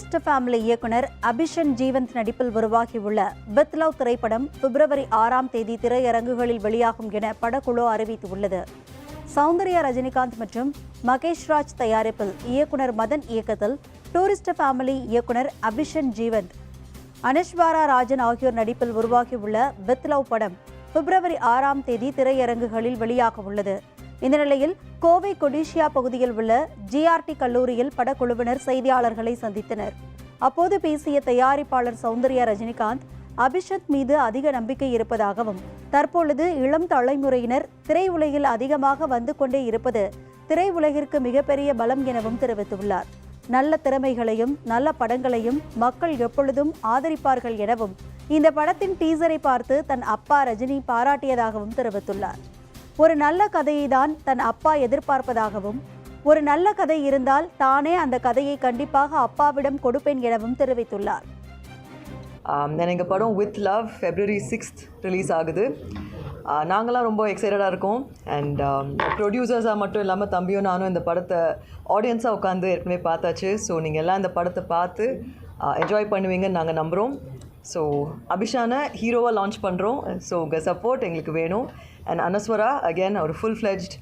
Tourist family இயக்குனர் அபிஷன் ஜீவந்த் நடிப்பில் உருவாகியுள்ள வித் லவ் திரைப்படம் பிப்ரவரி ஆறாம் தேதி திரையரங்குகளில் வெளியாகும் என படக்குழு அறிவித்துள்ளது. சௌந்தர்யா ரஜினிகாந்த் மற்றும் மகேஷ் ராஜ் தயாரிப்பில் இயக்குனர் மதன் இயக்கத்தில் டூரிஸ்ட் ஃபேமிலி இயக்குனர் அபிஷன் ஜீவந்த். அனுஷ்வாரா ராஜன் ஆகியோர் நடிப்பில் உருவாகியுள்ள வித் லவ் படம் பிப்ரவரி ஆறாம் தேதி திரையரங்குகளில் வெளியாக உள்ளது இந்த நிலையில் கோவை கொடிஷியா பகுதியில் உள்ள ஜிஆர்டி கல்லூரியில் படக்குழுவினர் செய்தியாளர்களை சந்தித்தனர். அப்போது பேசிய தயாரிப்பாளர் சௌந்தர்யா ரஜினிகாந்த் அபிஷத் மீது அதிக நம்பிக்கை இருப்பதாகவும் தற்பொழுது இளம் தலைமுறையினர் திரையுலகில் அதிகமாக வந்து கொண்டே இருப்பது திரையுலகிற்கு மிகப்பெரிய பலம் எனவும் தெரிவித்துள்ளார். நல்ல திறமைகளையும் நல்ல படங்களையும் மக்கள் எப்பொழுதும் ஆதரிப்பார்கள் எனவும் இந்த படத்தின் டீசரை பார்த்து தன் அப்பா ரஜினி பாராட்டியதாகவும் தெரிவித்துள்ளார். ஒரு நல்ல கதையை தான் தன் அப்பா எதிர்பார்ப்பதாகவும் ஒரு நல்ல கதை இருந்தால் தானே அந்த கதையை கண்டிப்பாக அப்பாவிடம் கொடுப்பேன் எனவும் தெரிவித்துள்ளார். தென் எங்கள் படம் with love February sixth release ஆகுது. நாங்களாம் ரொம்ப எக்ஸைட்டடாக இருக்கோம். அண்ட் ப்ரொடியூசர்ஸாக மட்டும் இல்லாமல் தம்பியும் நானும் இந்த படத்தை ஆடியன்ஸாக உட்காந்து ஏற்கனவே பார்த்தாச்சு. ஸோ நீங்கள் எல்லாம் இந்த படத்தை பார்த்து என்ஜாய் பண்ணுவீங்கன்னு நாங்கள் நம்புகிறோம் ஸோ அபிஷானை ஹீரோவாக லான்ச் பண்ணுறோம் ஸோ உங்கள் சப்போர்ட் எங்களுக்கு வேணும். அண்ட் அனஸ்வரா அகேன் ஒரு ஃபுல் ஃப்ளெஜ்ட்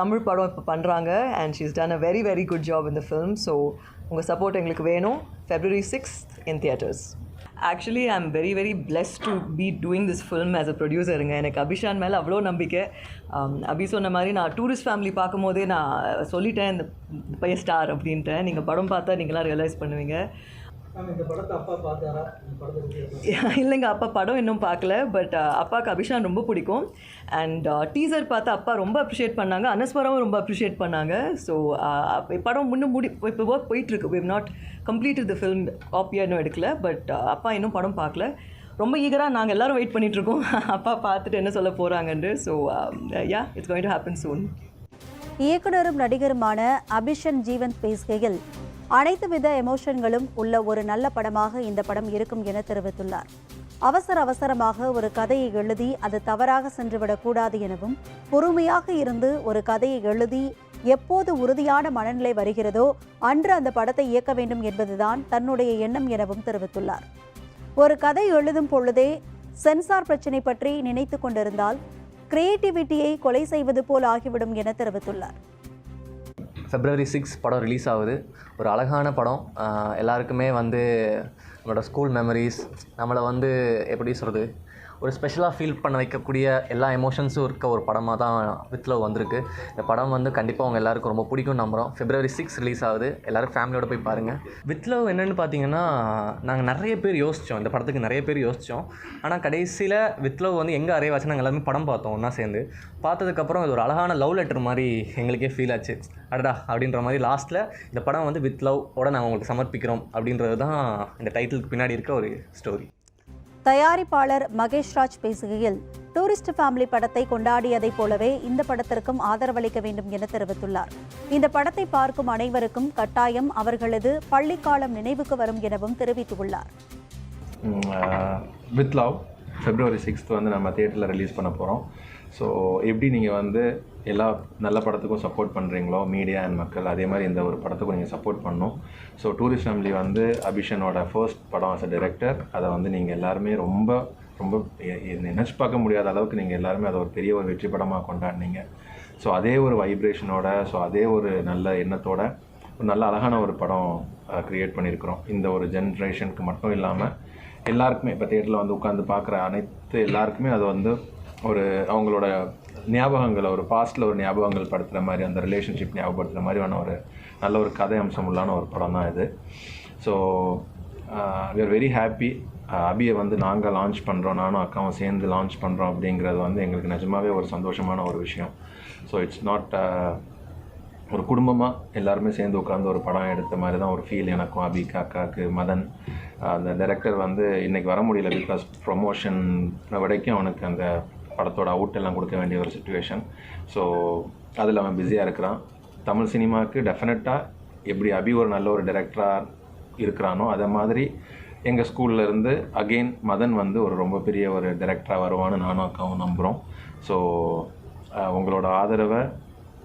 தமிழ் படம் இப்போ பண்ணுறாங்க and she's done a very very good job இந்த ஃபிலிம் ஸோ உங்கள் சப்போர்ட் எங்களுக்கு வேணும். February sixth in theatres actually I am very very blessed to be doing this film as a ப்ரொடியூசருங்க எனக்கு அபிஷான் மேலே அவ்வளோ நம்பிக்கை. Um, அபி சொன்ன மாதிரி நான் டூரிஸ்ட் ஃபேமிலி பார்க்கும்போதே நான் சொல்லிட்டேன் இந்த பையன் ஸ்டார் அப்படின்ட்டு. நீங்கள் படம் பார்த்தா நீங்களாம் ரியலைஸ் பண்ணுவீங்க. மேம் இந்த படத்தை அப்பா பார்த்தாரா? இந்த படத்தை பற்றி இல்லைங்க அப்பா படம் இன்னும் பார்க்கல பட் அப்பாவுக்கு அபிஷான் ரொம்ப பிடிக்கும். அண்ட் டீசர் பார்த்து அப்பா ரொம்ப அப்ரிஷியேட் பண்ணாங்க அனஸ்வராவும் ரொம்ப அப்ரிஷியேட் பண்ணாங்க. ஸோ படம் இன்னும் முடி இப்போ ஒர்க் போயிட்டுருக்கு. We've not complete the film காப்பியாக இன்னும் எடுக்கல பட் அப்பா இன்னும் படம் பார்க்கல. ரொம்ப ஈகராக நாங்கள் எல்லாரும் வெயிட் பண்ணிகிட்ருக்கோம் அப்பா பார்த்துட்டு என்ன சொல்ல போகிறாங்கன்ட்டு so ya it's going to happen soon இயக்குனரும் நடிகருமான அபிஷன் ஜீவந்த் பேசுகையில் அனைத்து வித எமோஷன்களும் உள்ள ஒரு நல்ல படமாக இந்த படம் இருக்கும் என தெரிவித்துள்ளார். அவசர அவசரமாக ஒரு கதையை எழுதி அது தவறாக சென்றுவிடக்கூடாது எனவும் பொறுமையாக இருந்து ஒரு கதையை எழுதி எப்போது உறுதியான மனநிலை வருகிறதோ அன்று அந்த படத்தை இயக்க வேண்டும் என்பதுதான் தன்னுடைய எண்ணம் எனவும் தெரிவித்துள்ளார். ஒரு கதை எழுதும் பொழுதே சென்சார் பிரச்சினை பற்றி நினைத்து கொண்டிருந்தால் கிரியேட்டிவிட்டியை கொலை செய்வது போல் ஆகிவிடும் என தெரிவித்துள்ளார். ஃபெப்ரவரி சிக்ஸ் படம் ரிலீஸ் ஆகுது. ஒரு அழகான படம். எல்லாருக்குமே வந்து நம்மளோட ஸ்கூல் மெமரிஸ் நம்மளை வந்து எப்படி சொல்கிறது ஒரு ஸ்பெஷலாக ஃபீல் பண்ண வைக்கக்கூடிய எல்லா எமோஷன்ஸும் இருக்க ஒரு படமாக தான் வித் லவ் வந்திருக்கு. இந்த படம் வந்து கண்டிப்பாக அவங்க எல்லாருக்கும் ரொம்ப பிடிக்கும் நம்புகிறோம் ஃபிப்ரவரி சிக்ஸ் ரிலீஸ் ஆகுது. எல்லோரும் ஃபேமிலியோட போய் பாருங்கள் வித் லவ் என்னென்னு பார்த்தீங்கன்னா நாங்கள் நிறைய பேர் யோசித்தோம் இந்த படத்துக்கு நிறைய பேர் யோசித்தோம் ஆனால் கடைசியில் வித் லவ் வந்து எங்கே அரைவாச்சு நாங்கள் எல்லாருமே படம் பார்த்தோம் ஒன்றா சேர்ந்து. பார்த்ததுக்கப்புறம் இது ஒரு அழகான லவ் லெட்டர் மாதிரி எங்களுக்கே ஃபீல் ஆச்சு. அடடா அப்படின்ற மாதிரி லாஸ்ட்டில் இந்த படம் வந்து வித் லவ் ஓட நாங்கள் உங்களுக்கு சமர்ப்பிக்கிறோம் அப்படின்றது தான் இந்த டைட்டிலுக்கு பின்னாடி இருக்க ஒரு ஸ்டோரி தயாரிப்பாளர் மகேஷ் ராஜ் பேசுகையில் டூரிஸ்ட் ஃபேமிலி படத்தை கொண்டாடியதைப் போலவே இந்த படத்திற்கும் ஆதரவளிக்க வேண்டும் என தெரிவித்துள்ளார். இந்த படத்தை பார்க்கும் அனைவருக்கும் கட்டாயம் அவர்களது பள்ளிக்காலம் நினைவுக்கு வரும் எனவும் தெரிவித்துள்ளார். வித் லவ் ஃபெப்ரவரி சிக்ஸ்த் வந்து நம்ம தியேட்டரில் ரிலீஸ் பண்ண போகிறோம் ஸோ எப்படி நீங்கள் வந்து எல்லா நல்ல படத்துக்கும் சப்போர்ட் பண்ணுறீங்களோ மீடியா அண்ட் மக்கள் அதே மாதிரி இந்த ஒரு படத்துக்கும் நீங்கள் சப்போர்ட் பண்ணும். ஸோ டூரிஸ்ட் ஃபேமிலி வந்து அபிஷனோட ஃபர்ஸ்ட் படம் ஆஸ் அ டைரக்டர் அதை வந்து நீங்கள் எல்லாருமே ரொம்ப ரொம்ப நினச்சி பார்க்க முடியாத அளவுக்கு நீங்கள் எல்லாருமே அதை ஒரு பெரிய ஒரு வெற்றி படமாக கொண்டாடினீங்க. ஸோ அதே ஒரு வைப்ரேஷனோட ஸோ அதே ஒரு நல்ல எண்ணத்தோட ஒரு நல்ல அழகான ஒரு படம் க்ரியேட் பண்ணியிருக்கிறோம் இந்த ஒரு ஜென்ரேஷனுக்கு மட்டும் இல்லாமல் எல்லாருக்குமே இப்போ தேட்டரில் வந்து உட்காந்து பார்க்குற அனைத்து எல்லாருக்குமே அது வந்து ஒரு அவங்களோட ஞாபகங்களை ஒரு பாஸ்டில் ஒரு ஞாபகங்கள் படுத்துகிற மாதிரி அந்த ரிலேஷன்ஷிப் ஞாபகப்படுத்துகிற மாதிரியான ஒரு நல்ல ஒரு கதை அம்சம் உள்ளான ஒரு படம் தான் இது. So we are very happy அபியை வந்து நாங்கள் லான்ச் பண்ணுறோம் நானும் அக்காவும் சேர்ந்து லான்ச் பண்ணுறோம் அப்படிங்கிறது வந்து எங்களுக்கு நிஜமாகவே ஒரு சந்தோஷமான ஒரு விஷயம். ஸோ இட்ஸ் நாட் ஒரு குடும்பமாக எல்லாருமே சேர்ந்து உட்காந்து ஒரு படம் எடுத்த மாதிரி தான் ஒரு ஃபீல் எனக்கும் அபிக்கு அக்காவுக்கு மதன். Uh, அந்த டைரக்டர் வந்து இன்றைக்கி வர முடியல பிகாஸ் ப்ரொமோஷன் வரைக்கும் அவனுக்கு அந்த படத்தோட அவுட் எல்லாம் கொடுக்க வேண்டிய ஒரு சுச்சுவேஷன் ஸோ அதில் அவன் பிஸியாக இருக்கிறான். தமிழ் சினிமாவுக்கு டெஃபினட்டாக எப்படி அபி ஒரு நல்ல ஒரு டைரக்டராக இருக்கிறானோ அதை மாதிரி எங்கள் ஸ்கூல்ல இருந்து அகெயின் மதன் வந்து ஒரு ரொம்ப பெரிய ஒரு டைரக்டராக வருவான்னு நானும் அக்காவும் நம்புகிறோம் ஸோ உங்களோட ஆதரவை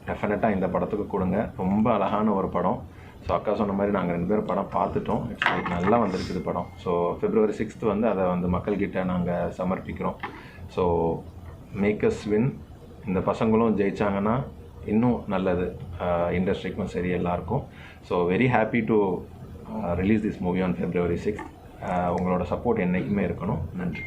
டெஃபினட்டாக இந்த படத்துக்கு கொடுங்க. ரொம்ப அழகான ஒரு படம். ஸோ அக்கா சொன்ன மாதிரி நாங்கள் ரெண்டு பேரும் படம் பார்த்துட்டோம். இட்ஸ் லைக் நல்லா வந்திருக்குது படம். ஸோ ஃபிப்ரவரி சிக்ஸ்த்து வந்து அதை வந்து மக்கள்கிட்ட நாங்கள் சமர்ப்பிக்கிறோம். ஸோ மேக்கர்ஸ் வின் இந்த பசங்களும் ஜெயிச்சாங்கன்னா இன்னும் நல்லது. இண்டஸ்ட்ரிக்கும் சரி எல்லாருக்கும். So very happy to release this movie on February sixth உங்களோட சப்போர்ட் என்றைக்குமே இருக்கணும். நன்றி.